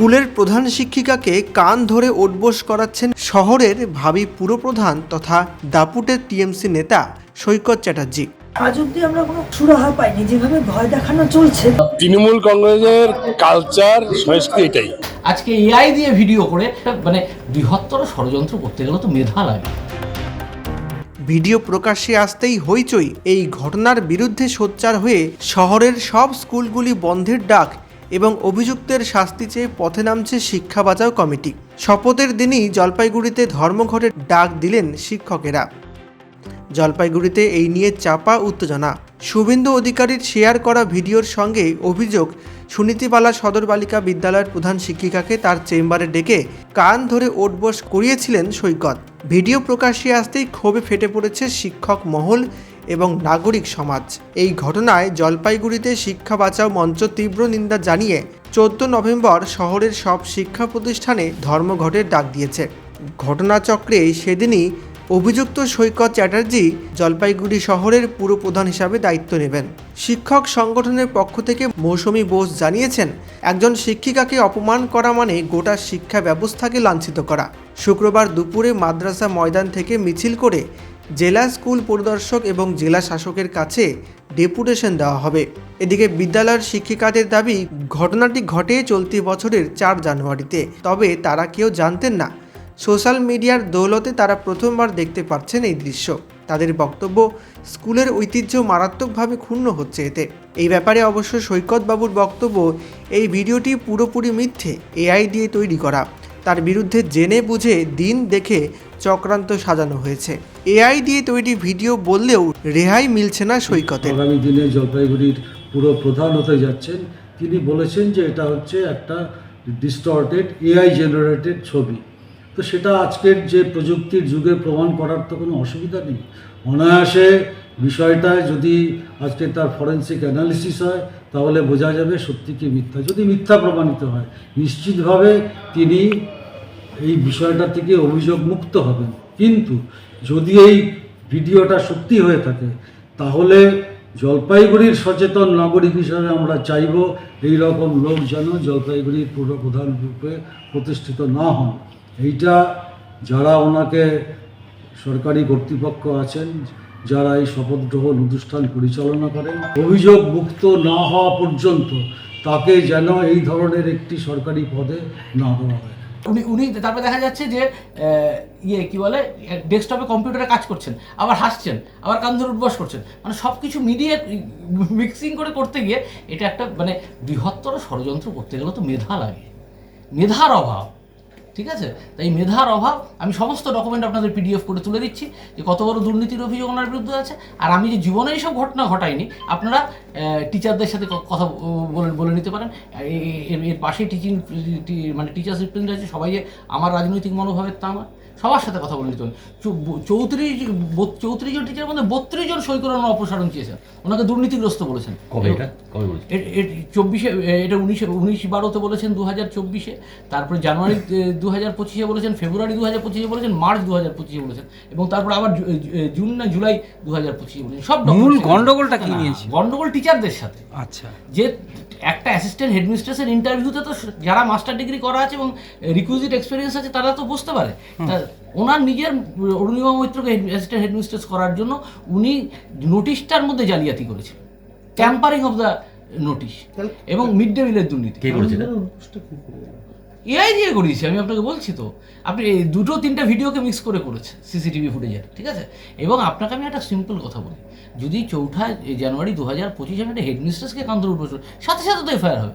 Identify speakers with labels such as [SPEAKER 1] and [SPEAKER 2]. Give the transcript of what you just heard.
[SPEAKER 1] স্কুলের প্রধান শিক্ষিকাকে কান ধরে ওঠবোস করাচ্ছেন শহরের ভাবি পুরপ্রধান তথা দাপুটের টিএমসি নেতা সৈকত চ্যাটার্জি।
[SPEAKER 2] আজ অব্দি আমরা কোনো সুরাহা পাইনি যেভাবে ভয় দেখানো চলছে।
[SPEAKER 3] তৃণমূল কংগ্রেসের কালচার সংস্কৃতি এটাই।
[SPEAKER 4] আজকে এআই দিয়ে ভিডিও করে মানে বৃহত্তর ষড়যন্ত্র করতে গেলে তো মেধা লাগে।
[SPEAKER 1] ভিডিও প্রকাশ্যে আসতেই হইচই এই ঘটনার বিরুদ্ধে সোচ্চার হয়ে শহরের সব স্কুলগুলি বন্ধের ডাক এবং অভিযুক্তের শাস্তি চেয়ে পথে নামছে শিক্ষা বাঁচাও কমিটি। শপথের দিনই জলপাইগুড়িতে ধর্মঘটের ডাক দিলেন শিক্ষকেরা। জলপাইগুড়িতে এই নিয়ে চাপা উত্তেজনা। শুভেন্দু অধিকারীর শেয়ার করা ভিডিওর সঙ্গে অভিযোগ সুনীতিবালা সদর বালিকা বিদ্যালয়ের প্রধান শিক্ষিকাকে তার চেম্বারে ডেকে কান ধরে ওঠবোস করিয়েছিলেন সৈকত। ভিডিও প্রকাশ্যে আসতেই ক্ষোভে ফেটে পড়েছে শিক্ষক মহল এবং নাগরিক সমাজ। এই ঘটনায় জলপাইগুড়িতে শিক্ষা বাঁচাও মঞ্চ তীব্র নিন্দা জানিয়ে চোদ্দ নভেম্বর শহরের সব শিক্ষা প্রতিষ্ঠানে ধর্মঘটের ডাক দিয়েছে। ঘটনাচক্রে সেদিনই অভিযুক্ত সৈকত চ্যাটার্জি জলপাইগুড়ি শহরের পুরপ্রধান হিসাবে দায়িত্ব নেবেন। শিক্ষক সংগঠনের পক্ষ থেকে মৌসুমী বোস জানিয়েছেন, একজন শিক্ষিকাকে অপমান করা মানে গোটা শিক্ষা ব্যবস্থাকে লাঞ্ছিত করা। শুক্রবার দুপুরে মাদ্রাসা ময়দান থেকে মিছিল করে জেলা স্কুল পরিদর্শক এবং জেলা শাসকের কাছে ডেপুটেশন দেওয়া হবে। এদিকে বিদ্যালয়ের শিক্ষিকাদের দাবি, ঘটনাটি ঘটে চলতি বছরের চার জানুয়ারিতে। তবে তারা কেউ জানতেন না। সোশ্যাল মিডিয়ার দৌলতে তারা প্রথমবার দেখতে পাচ্ছেন এই দৃশ্য। তাদের বক্তব্য, স্কুলের ঐতিহ্য মারাত্মকভাবে ক্ষুণ্ণ হচ্ছে এতে। এই ব্যাপারে অবশ্য সৈকতবাবুর বক্তব্য, এই ভিডিওটি পুরোপুরি মিথ্যে, এআই দিয়ে তৈরি করা। তার বিরুদ্ধে জেনে বুঝে দিন দেখে চক্রান্ত সাজানো হয়েছে। এআই দিয়ে তৈরি ভিডিও বললেও রেহাই মিলছে না সৈকতের
[SPEAKER 5] আগামী দিনে জলপাইগুড়ির পুরো প্রধান হতে যাচ্ছেন। তিনি বলেছেন যে এটা হচ্ছে একটা ডিস্টর্টেড এআই জেনারেটেড ছবি। তো সেটা আজকের যে প্রযুক্তির যুগে প্রমাণ করার তো কোনো অসুবিধা নেই। অনায়াসে বিষয়টা যদি আজকে তার ফরেন্সিক অ্যানালিসিস হয়, তাহলে বোঝা যাবে সত্যি কি মিথ্যা। যদি মিথ্যা প্রমাণিত হয়, নিশ্চিতভাবে তিনি এই বিষয়টা থেকে অভিযোগ মুক্ত হবেন কিন্তু যদি এই ভিডিওটা সত্যি হয়ে থাকে, তাহলে জলপাইগুড়ির সচেতন নাগরিক হিসাবে আমরা চাইব এই রকম লোক যেন জলপাইগুড়ির পুরো প্রধান রূপে প্রতিষ্ঠিত না হন। এইটা যারা ওনাকে সরকারি কর্তৃপক্ষ আছেন, যারা এই শপথ গ্রহণ অনুষ্ঠান পরিচালনা করেন, অভিযোগ মুক্ত না হওয়া পর্যন্ত তাকে যেন এই ধরনের একটি সরকারি পদে না দেওয়া হয়।
[SPEAKER 4] উনি উনি, তারপরে দেখা যাচ্ছে যে ইয়ে কি বলে, ডেস্কটপে কম্পিউটারে কাজ করছেন, আবার হাসছেন, আবার কান ধরে করছেন। মানে সব কিছু মিডিয়ে মিক্সিং করে করতে গিয়ে এটা একটা মানে বৃহত্তর ষড়যন্ত্র করতে গেলে তো মেধা লাগে। মেধার অভাব। ঠিক আছে? তাই মেধার অভাব, আমি সমস্ত ডকুমেন্ট আপনাদের পিডিএফ করে তুলে দিচ্ছি যে কত বড় দুর্নীতির অভিযোগ ওনার বিরুদ্ধে আছে। আর আমি যে জীবনে এইসব ঘটনা ঘটাইনি, আপনারা টিচারদের সাথে কথা বলে বলে নিতে পারেন। এর পাশেই টিচিং মানে টিচার্স রিপ্রেজেন্ট আছে, সবাই যে আমার রাজনৈতিক মনোভাবের তা আমার সবার সাথে কথা বলে নিতে পারেন চৌত্রিশ চৌত্রিশ জন টিচারের মধ্যে বত্রিশ জন সই করানো অপসারণ চেয়েছেন। ওনাকে দুর্নীতিগ্রস্ত বলেছেন।
[SPEAKER 6] এটা?
[SPEAKER 4] চব্বিশে এটা উনিশে উনিশ বারোতে বলেছেন দু হাজার চব্বিশে তারপরে জানুয়ারি দু হাজার পঁচিশে বলেছেন ফেব্রুয়ারি দু হাজার পঁচিশে বলেছেন মার্চ দু হাজার পঁচিশে বলেছেন এবং তারপর আবার জুন না জুলাই দু হাজার পঁচিশে বলেছেন। সব
[SPEAKER 7] মূল গন্ডগোলটা কি নিয়েছে?
[SPEAKER 4] গন্ডগোল টিচারদের সাথে।
[SPEAKER 7] আচ্ছা।
[SPEAKER 4] যে একটা অ্যাসিস্ট্যান্ট হেডমিস্ট্রেসের ইন্টারভিউতে তো যারা মাস্টার ডিগ্রি করা আছে এবং রিকুইজিট এক্সপিরিয়েন্স আছে তারা তো বুঝতে পারে। ওনার নিজের অরুণিমা মৈত্রকে অ্যাসিস্ট্যান্ট হেডমিস্ট্রেস করার জন্য উনি নোটিশটার মধ্যে জালিয়াতি করেছেন। ট্যাম্পারিং অফ দ্য নোটিশ এবং মিড ডে মিলের দুর্নীতি? এআই দিয়ে করিয়েছি আমি আপনাকে বলছি তো। আপনি এই দুটো তিনটা ভিডিওকে মিক্স করে করেছে সিসিটিভি ফুটেজের ঠিক আছে? এবং আপনাকে আমি একটা সিম্পল কথা বলি। যদি চৌঠা জানুয়ারি দু হাজার পঁচিশে আমি একটা হেডমিস্ট্রেসকে কান্তর সাথে সাথে তো এফআইআর হবে।